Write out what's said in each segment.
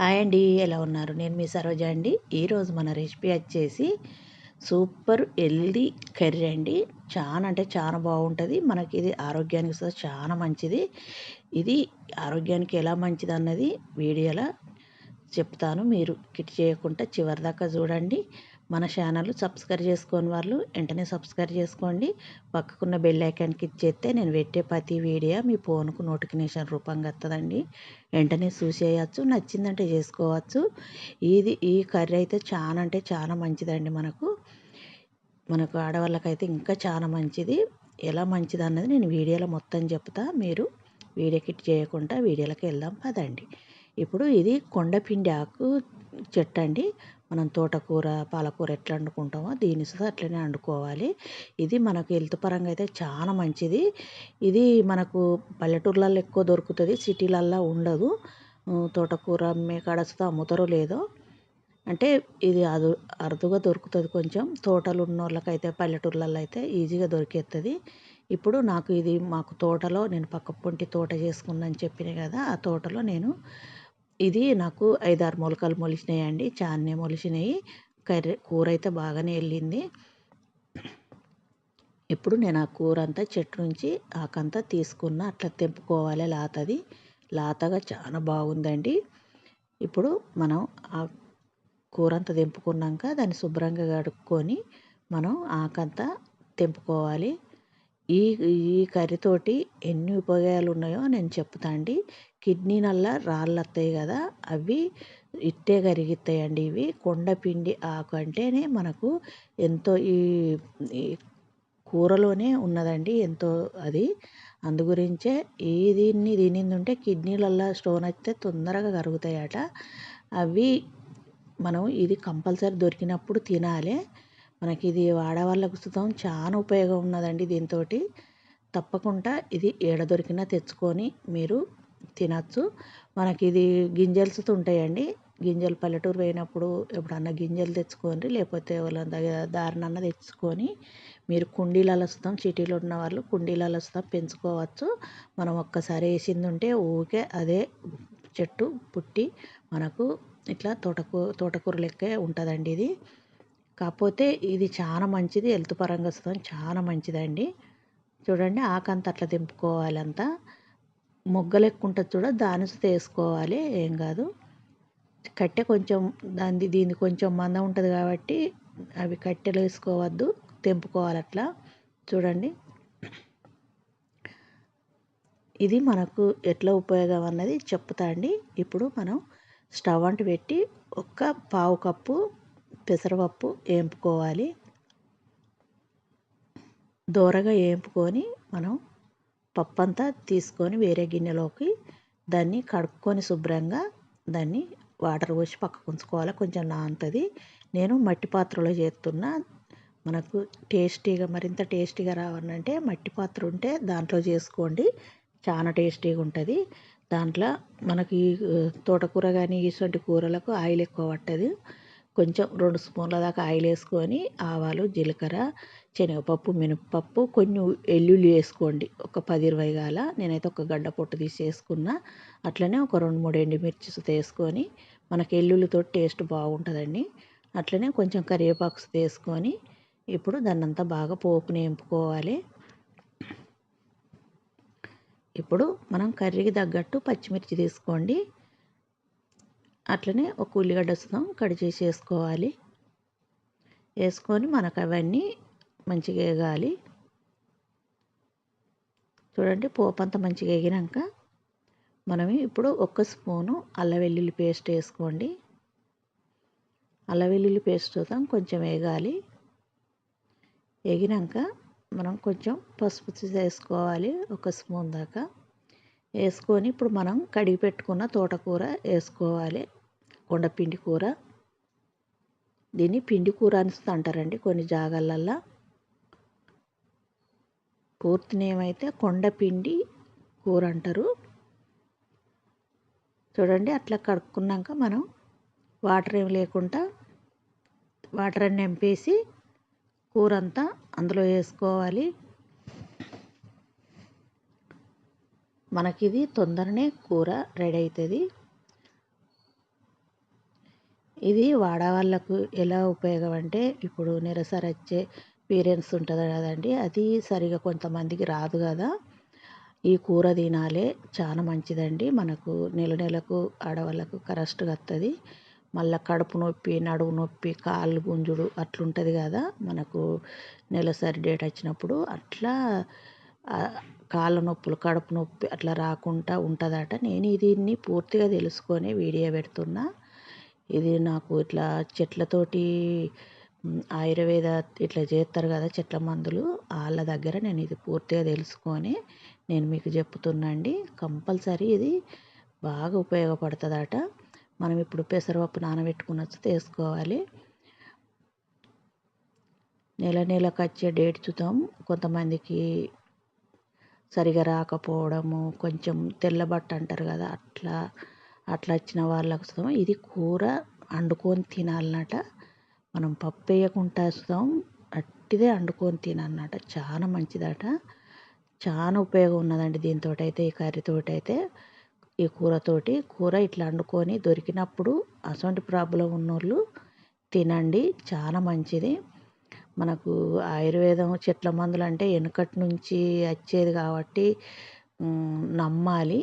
Hi అండి ఎలా ఉన్నారు? నేను మీ సరోజ అండి. ఈరోజు మన రెసిపీ వచ్చేసి సూపర్ హెల్దీ కర్రీ అండి. చాలా అంటే చాలా బాగుంటుంది. మనకి ఇది ఆరోగ్యానికి చాలా మంచిది. ఇది ఆరోగ్యానికి ఎలా మంచిది అన్నది వీడియోలో చెప్తాను. మీరు కిట్ చేయకుండా చివరిదాకా చూడండి. మన ఛానల్ సబ్స్క్రైబ్ చేసుకోని వాళ్ళు వెంటనే సబ్స్క్రైబ్ చేసుకోండి. పక్కకున్న బెల్ ఐకాన్ క్లిక్ చేస్తే నేను పెట్టే ప్రతి వీడియో మీ ఫోన్కు నోటిఫికేషన్ రూపంగా వస్తుందండి. వెంటనే చూసేయచ్చు నచ్చిందంటే చేసుకోవచ్చు. ఇది ఈ కర్రీ అయితే చాలా అంటే చాలా మంచిదండి మనకు. మనకు ఆడవాళ్ళకైతే ఇంకా చాలా మంచిది. ఎలా మంచిది అన్నది నేను వీడియోలో మొత్తం చెప్తా. మీరు వీడియో కిట్ చేయకుండా వీడియోలోకి వెళ్దాం పదండి. ఇప్పుడు ఇది కొండపిండి ఆకు చెట్టు అండి మనం తోటకూర పాలకూర ఎట్లా వండుకుంటామో దీని అట్లనే వండుకోవాలి. ఇది మనకు హెల్త్ పరంగా అయితే చాలా మంచిది. ఇది మనకు పల్లెటూర్లలో ఎక్కువ దొరుకుతుంది సిటీలల్లో ఉండదు. తోటకూర మేకాడస్తో అమ్ముతారో లేదో. అంటే ఇది అదు అరుదుగా దొరుకుతుంది కొంచెం. తోటలు ఉన్న వాళ్ళకైతే పల్లెటూర్లలో అయితే ఈజీగా దొరికేస్తుంది ఇప్పుడు నాకు ఇది మాకు తోటలో నేను పక్క పొంటి తోట చేసుకున్నాను చెప్పిన కదా ఆ తోటలో నేను ఇది నాకు ఐదారు మొలకలు మొలిచినాయండి. చాలానే మొలిచినాయి. కర్రీ కూర అయితే బాగానే వెళ్ళింది ఇప్పుడు నేను ఆ కూర అంతా చెట్టు నుంచి ఆకంతా తీసుకున్న. అట్లా తెంపుకోవాలి లాతది. లాతగా చాలా బాగుందండి. ఇప్పుడు మనం ఆ కూర అంతా తెంపుకున్నాక దాన్ని శుభ్రంగా కడుక్కొని మనం ఆకంతా తెంపుకోవాలి. ఈ ఈ కర్రీతోటి ఎన్ని ఉపయోగాలు ఉన్నాయో నేను చెప్తా అండి. కిడ్నీ నల్ల రాళ్ళు వస్తాయి కదా అవి ఇట్టే కరిగిస్తాయండి ఇవి. కొండపిండి ఆకు అంటేనే మనకు ఎంతో ఈ కూరలోనే ఉన్నదండి ఎంతో అది. అందుగురించే ఈ దీన్ని తినింది ఉంటే కిడ్నీలల్లో స్టోన్ వస్తే తొందరగా కరుగుతాయట. అవి మనం ఇది కంపల్సరీ దొరికినప్పుడు తినాలి. మనకి ఇది ఆడవాళ్ళకు సుతం చాలా ఉపయోగం ఉన్నదండి దీంతో తప్పకుండా ఇది ఏడ దొరికినా తెచ్చుకొని మీరు తినచ్చు. మనకి ఇది గింజల్స్ ఉంటాయండి గింజలు పల్లెటూరు పోయినప్పుడు ఎప్పుడన్నా గింజలు తెచ్చుకోండి లేకపోతే వాళ్ళ దగ్గర దారినన్నా తెచ్చుకొని మీరు కుండీలలో వస్తాం సిటీలో ఉన్న వాళ్ళు కుండీలలో వస్తాం పెంచుకోవచ్చు. మనం ఒక్కసారి వేసింది ఉంటే ఊకే అదే చెట్టు పుట్టి మనకు ఇట్లా తోటకూ తోటకూర లెక్కే ఉంటుందండి ఇది. కాకపోతే ఇది చాలా మంచిది హెల్త్ పరంగా వస్తుంది చాలా మంచిదండి. చూడండి ఆకంత అట్లా దింపుకోవాలంతా. ఉంటుంది చూడ దాని వేసుకోవాలి ఏం కాదు. కట్టె కొంచెం దాని దీన్ని కొంచెం మందం ఉంటుంది కాబట్టి అవి కట్టెలు వేసుకోవద్దు తెంపుకోవాలి అట్లా. చూడండి. ఇది మనకు ఎట్లా ఉపయోగం అన్నది చెప్తా అండి. ఇప్పుడు మనం స్టవ్ అంటు పెట్టి ఒక్క పావు కప్పు పెసరపప్పు వేంపుకోవాలి దోరగా వేంపుకొని మనం పప్పు అంతా తీసుకొని వేరే గిన్నెలోకి దాన్ని కడుక్కొని శుభ్రంగా దాన్ని వాటర్ పోసి పక్కకు ఉంచుకోవాలి. కొంచెం నానుతుంది. నేను మట్టి పాత్రలో చేస్తున్నా మనకు టేస్టీగా మరింత టేస్టీగా రావాలంటే మట్టి పాత్ర ఉంటే దాంట్లో చేసుకోండి. చాలా టేస్టీగా ఉంటుంది. దాంట్లో మనకి తోటకూర కానీ ఇటువంటి కూరలకు ఆయిల్ ఎక్కువ పట్టదు. కొంచెం రెండు స్పూన్ల దాకా ఆయిల్ వేసుకొని ఆవాలు జీలకర్ర శనగపప్పు మినపప్పు కొన్ని వెల్లుల్లి వేసుకోండి. ఒక పది ఇరవై గాల. నేనైతే ఒక గడ్డ పొట్టు తీసి వేసుకున్న. అట్లనే ఒక రెండు మూడు ఎండుమిర్చి వేసుకొని మనకి వెల్లుల్లితో టేస్ట్ బాగుంటుందండి. అట్లనే కొంచెం కరివేపాకు వేసుకొని ఇప్పుడు దాన్నంతా బాగా పోపుని ఎంపుకోవాలి ఇప్పుడు మనం కర్రీకి తగ్గట్టు పచ్చిమిర్చి తీసుకోండి. అట్లనే ఒక ఉల్లిగడ్డ వస్తాం కడి చేసి వేసుకోవాలి. వేసుకొని మనకు అవన్నీ మంచిగా వేగాలి. చూడండి పోపు అంతా మంచిగా వేగినాక మనం ఇప్పుడు ఒక స్పూను అల్ల వెల్లుల్లి పేస్ట్ వేసుకోండి. అల్ల వెల్లుల్లి పేస్ట్ చూద్దాం కొంచెం వేగాలి. వేగినాక మనం కొంచెం పసుపు వేసుకోవాలి ఒక స్పూన్ దాకా. వేసుకొని ఇప్పుడు మనం కడిగి పెట్టుకున్న తోటకూర వేసుకోవాలి. కొండపిండి కూర. దీన్ని పిండి కూర అని అంటారండి కొన్ని జాగాలల్లో. పూర్తి నేమ్ అయితే కొండపిండి కూర అంటారు. చూడండి అట్లా కడుక్కున్నాక మనం వాటర్ ఏమి లేకుండా వాటర్ అన్ని నింపేసి కూర అంతా అందులో వేసుకోవాలి. మనకి ఇది తొందరనే కూర రెడీ అవుతుంది. ఇది వాడవాళ్ళకు ఎలా ఉపయోగం అంటే ఇప్పుడు నెలసరి వచ్చే పీరియన్స్ ఉంటుంది కదండి అది సరిగా కొంతమందికి రాదు కదా. ఈ కూర తినాలి చాలా మంచిదండి. మనకు నెల నెలకు ఆడవాళ్ళకు కరెక్ట్గా వస్తుంది మళ్ళీ కడుపు నొప్పి నడుము నొప్పి కాళ్ళు గుంజుడు అట్లుంటుంది కదా. మనకు నెలసరి డేట్ వచ్చినప్పుడు అట్లా కాళ్ళ నొప్పులు కడుపు నొప్పి అట్లా రాకుండా ఉంటుందట. నేను దీన్ని పూర్తిగా తెలుసుకొని వీడియో పెడుతున్నా. ఇది నాకు ఇట్లా చెట్లతోటి ఆయుర్వేద ఇట్లా చేస్తారు కదా చెట్ల మందులు వాళ్ళ దగ్గర నేను ఇది పూర్తిగా తెలుసుకొని నేను మీకు చెప్తున్నా అండి కంపల్సరీ ఇది బాగా ఉపయోగపడుతుందట. మనం ఇప్పుడు పెసరపప్పు నానబెట్టుకుని వచ్చి తీసుకోవాలి నెల నెలకు వచ్చే డేట్ చూద్దాం. కొంతమందికి సరిగా రాకపోవడము కొంచెం తెల్లబట్ట అంటారు కదా అట్లా అట్లా వచ్చిన వాళ్ళకు ఇది కూర వండుకొని తినాలన్నట. మనం పప్పు వేయకుండా వస్తాం అట్టిదే వండుకొని తినాలన్నట. చాలా మంచిదట. చాలా ఉపయోగం ఉన్నదండి దీంతో అయితే ఈ కర్రీతో అయితే ఈ కూరతోటి. కూర ఇట్లా వండుకొని దొరికినప్పుడు అసొంటి ప్రాబ్లం ఉన్నోళ్ళు తినండి. చాలా మంచిది. మనకు ఆయుర్వేదం చెట్ల మందులు అంటే వెనుకటి నుంచి వచ్చేది కాబట్టి నమ్మాలి.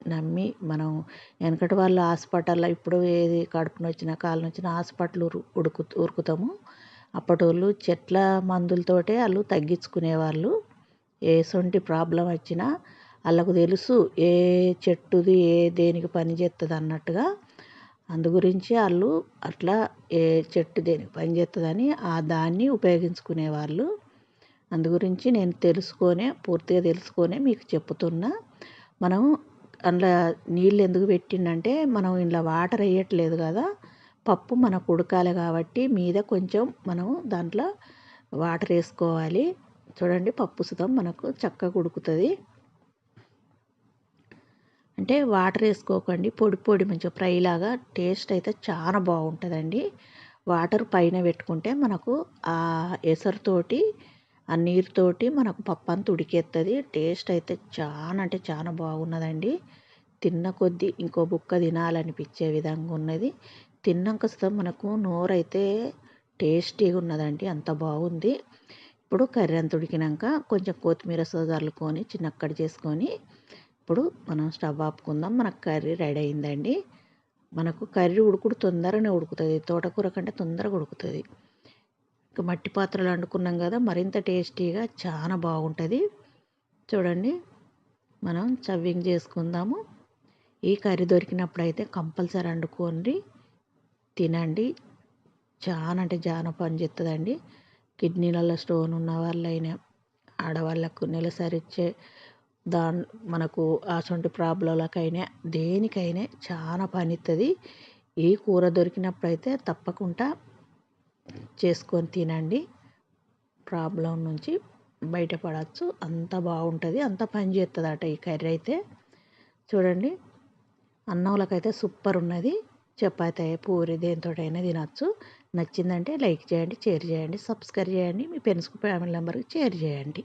నమ్మి మనం వెనకటి వాళ్ళు హాస్పిటల్లో ఇప్పుడు ఏది కడుపు నొచ్చినా కాళ్ళు నొచ్చినా హాస్పిటల్ ఉడుకు ఉరుకుతాము. అప్పటోళ్ళు చెట్ల మందులతోటే వాళ్ళు తగ్గించుకునేవాళ్ళు. సొంటి ప్రాబ్లం వచ్చినా వాళ్ళకు తెలుసు ఏ చెట్టుది ఏ దేనికి పని చేస్తుంది అన్నట్టుగా. అందు గురించి వాళ్ళు అట్లా ఏ చెట్టు దేనికి పని చేస్తుందని ఆ దాన్ని ఉపయోగించుకునేవాళ్ళు. అందు గురించి నేను తెలుసుకొనే పూర్తిగా తెలుసుకొనే మీకు చెప్తున్నా. మనం అందులో నీళ్ళు ఎందుకు పెట్టిండంటే మనం ఇందులో వాటర్ వేయట్లేదు కదా పప్పు మనకు ఉడకాలి కాబట్టి మీద కొంచెం మనం దాంట్లో వాటర్ వేసుకోవాలి. చూడండి పప్పు సుతం మనకు చక్కగా ఉడుకుతుంది. అంటే వాటర్ వేసుకోకండి పొడి పొడి మంచిగా ఫ్రై లాగా టేస్ట్ అయితే చాలా బాగుంటుందండి. వాటర్ పైన పెట్టుకుంటే మనకు ఆ ఎసరుతోటి ఆ నీరుతోటి మనకు పప్పు అంతా ఉడికేస్తుంది టేస్ట్ అయితే చాలా అంటే చాలా బాగున్నదండి. తిన్న కొద్దీ ఇంకో బుక్క తినాలనిపించే విధంగా ఉన్నది. తిన్నాక మనకు నోరైతే టేస్టీగా ఉన్నదండి. అంత బాగుంది. ఇప్పుడు కర్రీ అంత ఉడికినాక కొంచెం కొత్తిమీర చల్లుకొని చిన్నక్కడి చేసుకొని ఇప్పుడు మనం స్టవ్ ఆపుకుందాం. మనకు కర్రీ రెడీ అయిందండి. మనకు కర్రీ ఉడుకుడు తొందరనే ఉడుకుతుంది. తోటకూర కంటే తొందరగా ఉడుకుతుంది. మట్టి పాత్రలు వండుకున్నాం కదా మరింత టేస్టీగా చాలా బాగుంటుంది. చూడండి మనం చవ్వింగ్ చేసుకుందాము. ఈ కర్రీ దొరికినప్పుడు అయితే కంపల్సరీ వండుకోండి తినండి. చాలా అంటే చాలా పని చేస్తుందండి కిడ్నీలలో స్టోన్ ఉన్న వాళ్ళైనా ఆడవాళ్ళకు నెలసరిచ్చే దాని మనకు అటువంటి ప్రాబ్లంలకైనా దేనికైనా చాలా పనిస్తుంది ఈ కూర దొరికినప్పుడు అయితే తప్పకుండా చేసుకొని తినండి. ప్రాబ్లం నుంచి బయటపడవచ్చు అంత బాగుంటుంది. అంత పని చేస్తుందట ఈ కర్రీ అయితే. చూడండి. అన్నంలకైతే సూపర్ ఉన్నది. చపాతీ పూరి దేనితోటైనా తినచ్చు. నచ్చిందంటే లైక్ చేయండి షేర్ చేయండి సబ్స్క్రైబ్ చేయండి. మీ ఫ్రెండ్స్కి ఫ్యామిలీ మెంబర్కి షేర్ చేయండి.